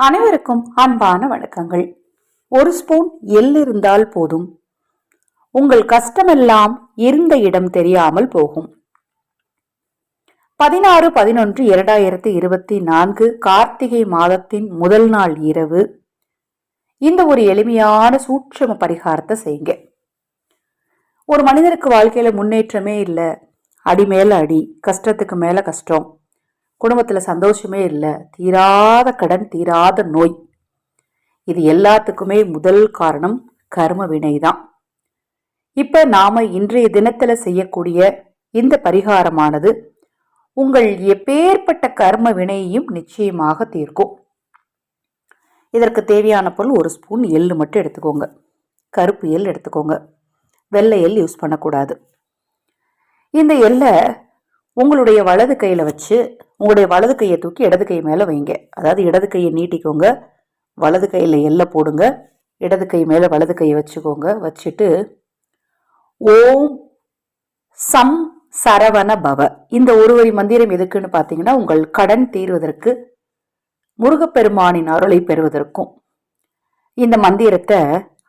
அனைவருக்கும் அன்பான வணக்கங்கள். ஒரு ஸ்பூன் எள் இருந்தால் போதும். உங்கள் கஷ்டமெல்லாம் இருந்த இடம் தெரியாமல் போகும். பதினாறு பதினொன்று இரண்டாயிரத்தி இருபத்தி நான்கு கார்த்திகை மாதத்தின் முதல் நாள் இரவு. இந்த ஒரு எளிமையான சூட்சம பரிகாரத்தை செய்யுங்க. ஒரு மனிதனுக்கு வாழ்க்கையில முன்னேற்றமே இல்லை. அடி மேல அடி கஷ்டத்துக்கு மேல கஷ்டம். குடும்பத்தில் சந்தோஷமே இல்லை. தீராத கடன் தீராத நோய். இது எல்லாத்துக்குமே முதல் காரணம் கர்ம வினை தான் இப்போ நாம் இன்றைய தினத்தில் செய்யக்கூடிய இந்த பரிகாரமானது உங்கள் எப்பேற்பட்ட கர்ம வினையையும் நிச்சயமாக தீர்க்கும். இதற்கு தேவையான பொருள் ஒரு ஸ்பூன் எள்ளு மட்டும் எடுத்துக்கோங்க. கருப்பு எள் எடுத்துக்கோங்க. வெள்ளை எள் யூஸ் பண்ணக்கூடாது. இந்த எள்ளை உங்களுடைய வலது கையில் வச்சு உங்களுடைய வலது கையை தூக்கி இடது கை மேலே வைங்க. அதாவது இடது கையை நீட்டிக்கோங்க. வலது கையில் எல்லை போடுங்க. இடது கை மேலே வலது கையை வச்சுக்கோங்க. வச்சுட்டு ஓம் சம் சரவண பவ. இந்த ஒரு வரி மந்திரம் எதுக்குன்னு பார்த்தீங்கன்னா உங்கள் கடன் தீர்வதற்கு முருகப்பெருமானின் அருளை பெறுவதற்கும். இந்த மந்திரத்தை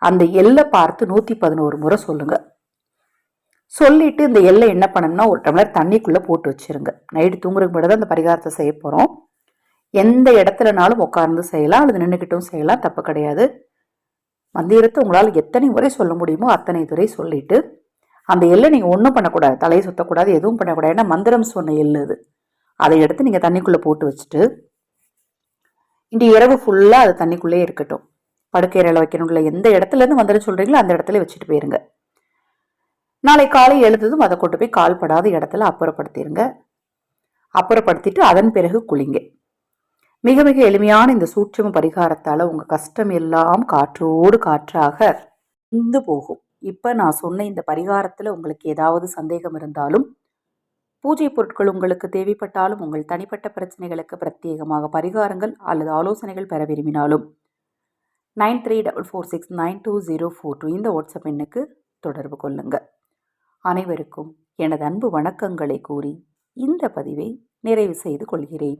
அந்த எல்லை பார்த்து நூற்றி பதினோரு முறை சொல்லுங்கள் சொல்லிட்டு இந்த எல்லை என்ன பண்ணணும்னா ஒரு டம்ளர் தண்ணிக்குள்ளே போட்டு வச்சிருங்க. நைட்டு தூங்குறதுக்கு முன்னாடி தான் அந்த பரிகாரத்தை செய்ய போகிறோம் எந்த இடத்துலனாலும் உட்கார்ந்து செய்யலாம் அல்லது நின்றுக்கிட்டும் செய்யலாம் தப்பு கிடையாது. மந்திரத்தை உங்களால் எத்தனை முறை சொல்ல முடியுமோ அத்தனை துறை சொல்லிட்டு அந்த எல்லை நீங்கள் ஒன்றும் பண்ணக்கூடாது தலையை சுத்தக்கூடாது எதுவும் பண்ணக்கூடாது. ஏன்னா மந்திரம் சொன்ன எள்ளு அது. அதை எடுத்து நீங்கள் தண்ணிக்குள்ளே போட்டு வச்சுட்டு இன்று இரவு ஃபுல்லாக அது தண்ணிக்குள்ளே இருக்கட்டும். படுக்கையறையில் வைக்கணும்ல எந்த இடத்துலேருந்து மந்திரம் சொல்கிறீங்களோ அந்த இடத்துல வச்சுட்டு போயிருங்க. நாளை காலை எழுந்ததும் அதை கொண்டு போய் கால்படாத இடத்துல அப்புறப்படுத்திடுங்க அப்புறப்படுத்திட்டு அதன் பிறகு குளிங்க. மிக மிக எளிமையான இந்த சூட்சம பரிகாரத்தால் உங்கள் கஷ்டம் எல்லாம் காற்றோடு காற்றாக இந்து போகும். இப்போ நான் சொன்ன இந்த பரிகாரத்தில் உங்களுக்கு ஏதாவது சந்தேகம் இருந்தாலும் பூஜை பொருட்கள் உங்களுக்கு தேவைப்பட்டாலும் உங்கள் தனிப்பட்ட பிரச்சனைகளுக்கு பிரத்யேகமாக பரிகாரங்கள் அல்லது ஆலோசனைகள் பெற விரும்பினாலும் nine three double four six nine two zero four two இந்த வாட்ஸ்அப் எண்ணுக்கு தொடர்பு கொள்ளுங்கள் அனைவருக்கும் எனது அன்பு வணக்கங்களை கூறி இந்த பதிவை நிறைவு செய்து கொள்கிறேன்.